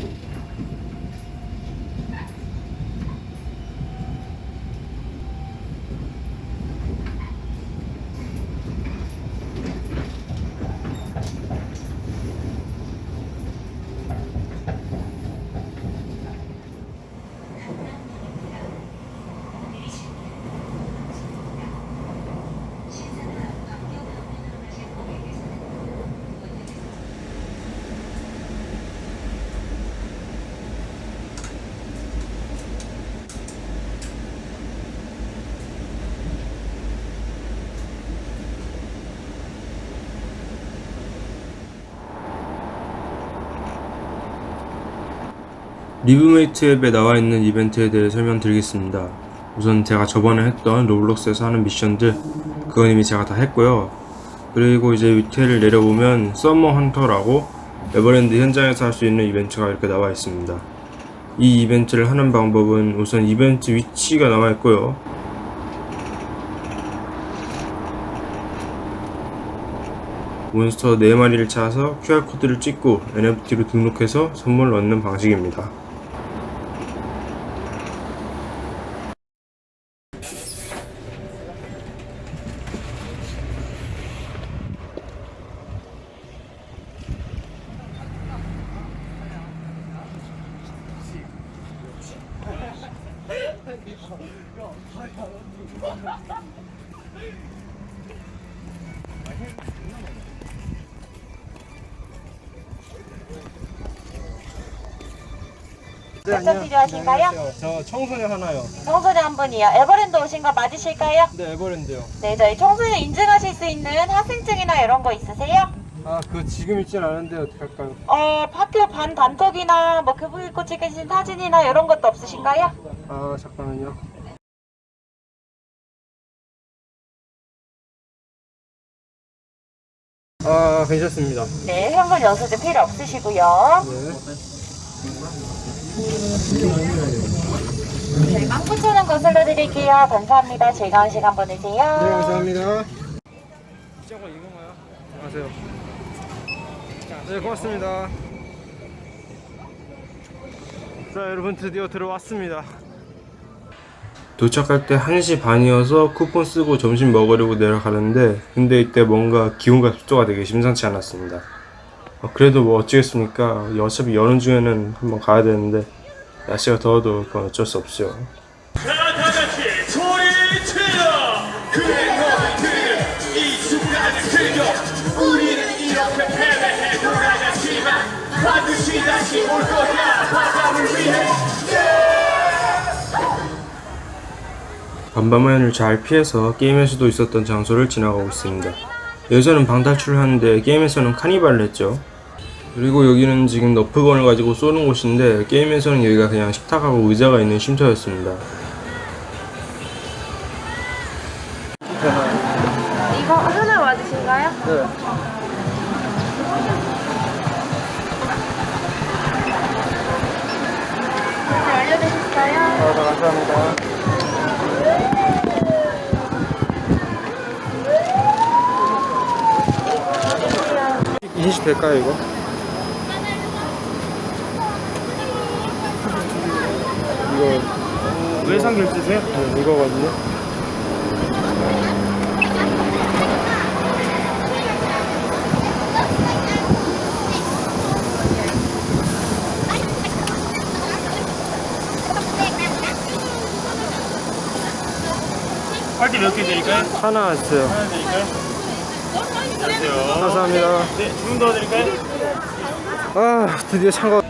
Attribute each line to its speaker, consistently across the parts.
Speaker 1: Thank you. 리브메이트 앱에 나와 있는 이벤트에 대해 설명드리겠습니다. 우선 제가 저번에 했던 로블록스에서 하는 미션들 그건 이미 제가 다 했고요. 그리고 이제 밑에를 내려보면 서머 헌터라고 에버랜드 현장에서 할 수 있는 이벤트가 이렇게 나와 있습니다. 이 이벤트를 하는 방법은 우선 이벤트 위치가 나와 있고요. 몬스터 4마리를 찾아서 QR코드를 찍고 NFT로 등록해서 선물을 얻는 방식입니다.
Speaker 2: 어떤 필요하신가요?
Speaker 1: 저 청소년 하나요.
Speaker 2: 청소년 한 분이요. 에버랜드 오신 거 맞으실까요?
Speaker 1: 네, 에버랜드요.
Speaker 2: 네, 저희 청소년 인증하실 수 있는 학생증이나 이런 거 있으세요?
Speaker 1: 아, 그거 지금 있진 않은데 어떻게 할까요?
Speaker 2: 어, 파트 반 단톡이나 뭐 교복 입고 찍으신 사진이나 이런 것도 없으신가요?
Speaker 1: 아, 잠깐만요. 아, 괜찮습니다.
Speaker 2: 네, 현금 영수증 필요 없으시고요.
Speaker 1: 네.
Speaker 2: 저희 19,000원 건설로 드릴게요. 감사합니다. 즐거운 시간 보내세요.
Speaker 1: 네, 감사합니다. 저거 이건가요? 안녕하세요. 네, 고맙습니다. 자, 여러분 드디어 들어왔습니다. 도착할 때 1시 반이어서 쿠폰 쓰고 점심 먹으려고 내려가는데 근데 이때 뭔가 기온과 습도가 되게 심상치 않았습니다. 어, 그래도 뭐 어쩌겠습니까? 어차피 여름 중에는 한번 가야 되는데 날씨가 더워도 그건 어쩔 수 없죠.
Speaker 3: 다시 올 거야!
Speaker 1: 반바마연을 잘 피해서 게임에서도 있었던 장소를 지나가고 있습니다. 여기서는 방탈출을 하는데 게임에서는 카니발을 했죠. 그리고 여기는 지금 너프건을 가지고 쏘는 곳인데 게임에서는 여기가 그냥 식탁하고 의자가 있는 쉼터였습니다.
Speaker 2: 이거 하나 맞으신가요?
Speaker 1: 네.
Speaker 2: 네,
Speaker 1: 될까요 이거? 이거 외상 결제세요? 네, 이거거든요.
Speaker 3: 파티 몇 개 드릴까요?
Speaker 1: 하나 왔어요.
Speaker 3: 하나 드릴까요?
Speaker 1: 감사합니다.
Speaker 3: 네, 주문 도와드릴까요?
Speaker 1: 아, 드디어 창고.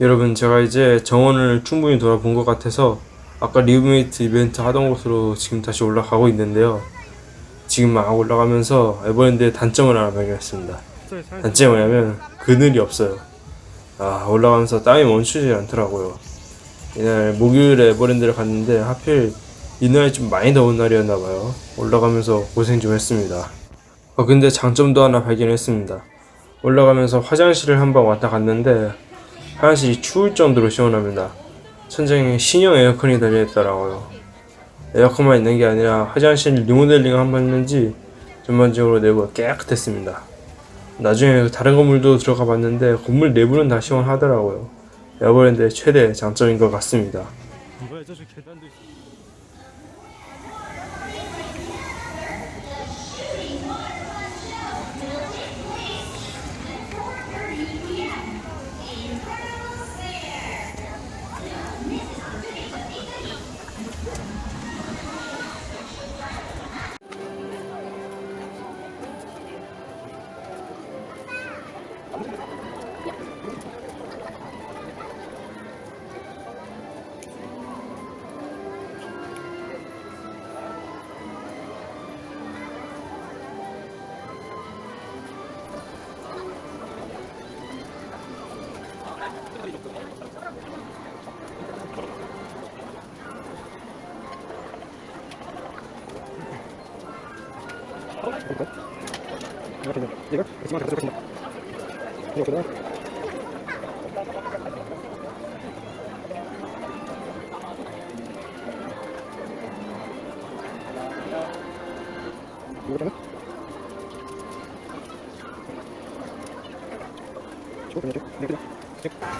Speaker 1: 여러분 제가 이제 정원을 충분히 돌아본 것 같아서 아까 리브메이트 이벤트 하던 곳으로 지금 다시 올라가고 있는데요. 지금 막 올라가면서 에버랜드의 단점을 발견했습니다. 단점이 뭐냐면 그늘이 없어요. 아 올라가면서 땀이 멈추지 않더라고요. 이날 목요일에 에버랜드를 갔는데 하필 이날이 좀 많이 더운 날이었나 봐요. 올라가면서 고생 좀 했습니다. 어, 근데 장점도 하나 발견했습니다. 올라가면서 화장실을 한번 왔다 갔는데 화장실이 추울 정도로 시원합니다. 천장에 신형 에어컨이 달려있더라고요. 에어컨만 있는 게 아니라 화장실 리모델링 한번 했는지 전반적으로 내부가 깨끗했습니다. 나중에 다른 건물도 들어가 봤는데 건물 내부는 다 시원하더라고요. 에버랜드의 최대 장점인 것 같습니다.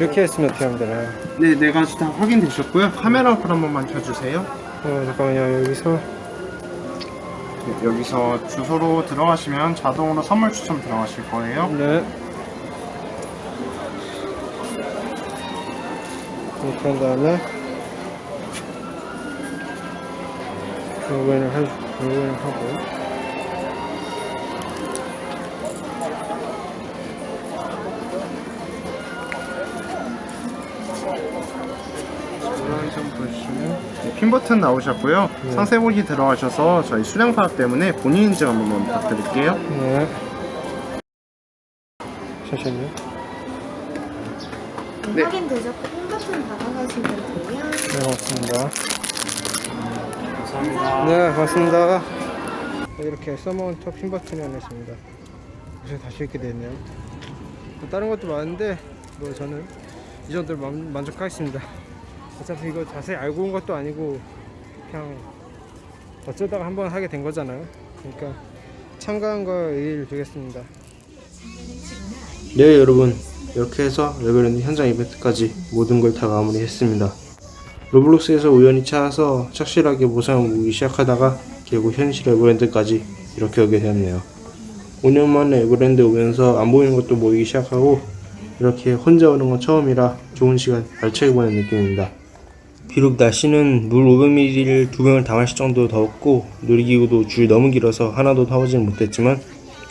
Speaker 1: 이렇게 했으면 어떻게 하면 되나요?
Speaker 4: 네, 네 가지 다 확인되셨고요. 카메라 불한 번만 켜주세요.
Speaker 1: 어, 잠깐만요. 여기서
Speaker 4: 네, 여기서 주소로 들어가시면 자동으로 선물 추첨 들어가실 거예요.
Speaker 1: 네. 이렇게 한 다음에 로그인을 해, 로그인을 하고
Speaker 4: 핀 버튼 나오셨고요. 상세 보기 들어가셔서 저희 수령 파악 때문에 본인 인증 한 번만 부탁드릴게요.
Speaker 1: 네. 잠시만요.
Speaker 4: 네.
Speaker 5: 확인되셨고 핀 버튼 받아가시면 돼요.
Speaker 1: 네, 고맙습니다. 네, 고맙습니다. 이렇게 서머헌터 핀 버튼이 하나 있습니다. 그래서 다시 읽게 됐네요. 뭐 다른 것도 많은데 뭐 저는 이 정도로 만, 만족하겠습니다. 어차피 이거 자세히 알고 온 것도 아니고 그냥 어쩌다가 한번 하게 된 거잖아요. 그러니까 참가한 거에 의의를 두겠습니다. 네 여러분 이렇게 해서 레벨랜드 현장 이벤트까지 모든 걸 다 마무리했습니다. 로블록스에서 우연히 찾아서 착실하게 보상을 모으기 시작하다가 결국 현실 에버랜드까지 이렇게 오게 되었네요. 5년 만에 에버랜드 오면서 안 보이는 것도 모이기 시작하고 이렇게 혼자 오는 건 처음이라 좋은 시간 알차게 보낸 느낌입니다. 비록 날씨는 물 500ml를 두 병을 다 마실 정도로 더웠고 놀이기구도 줄 너무 길어서 하나도 타보지는 못했지만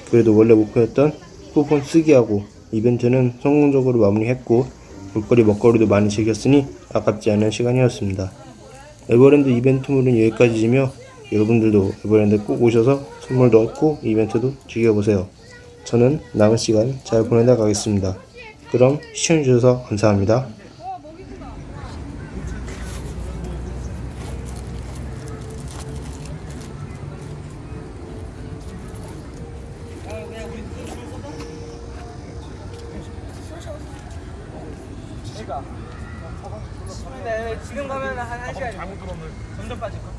Speaker 1: 그래도 원래 목표였던 쿠폰 쓰기하고 이벤트는 성공적으로 마무리했고 볼거리 먹거리도 많이 즐겼으니 아깝지 않은 시간이었습니다. 에버랜드 이벤트물은 여기까지이며 여러분들도 에버랜드 꼭 오셔서 선물도 얻고 이벤트도 즐겨보세요. 저는 남은 시간 잘 보내다 가겠습니다. 그럼 시청해주셔서 감사합니다.
Speaker 6: 네, 지금 가면 한 1시간 잘못 들어오면 점점 빠질 거.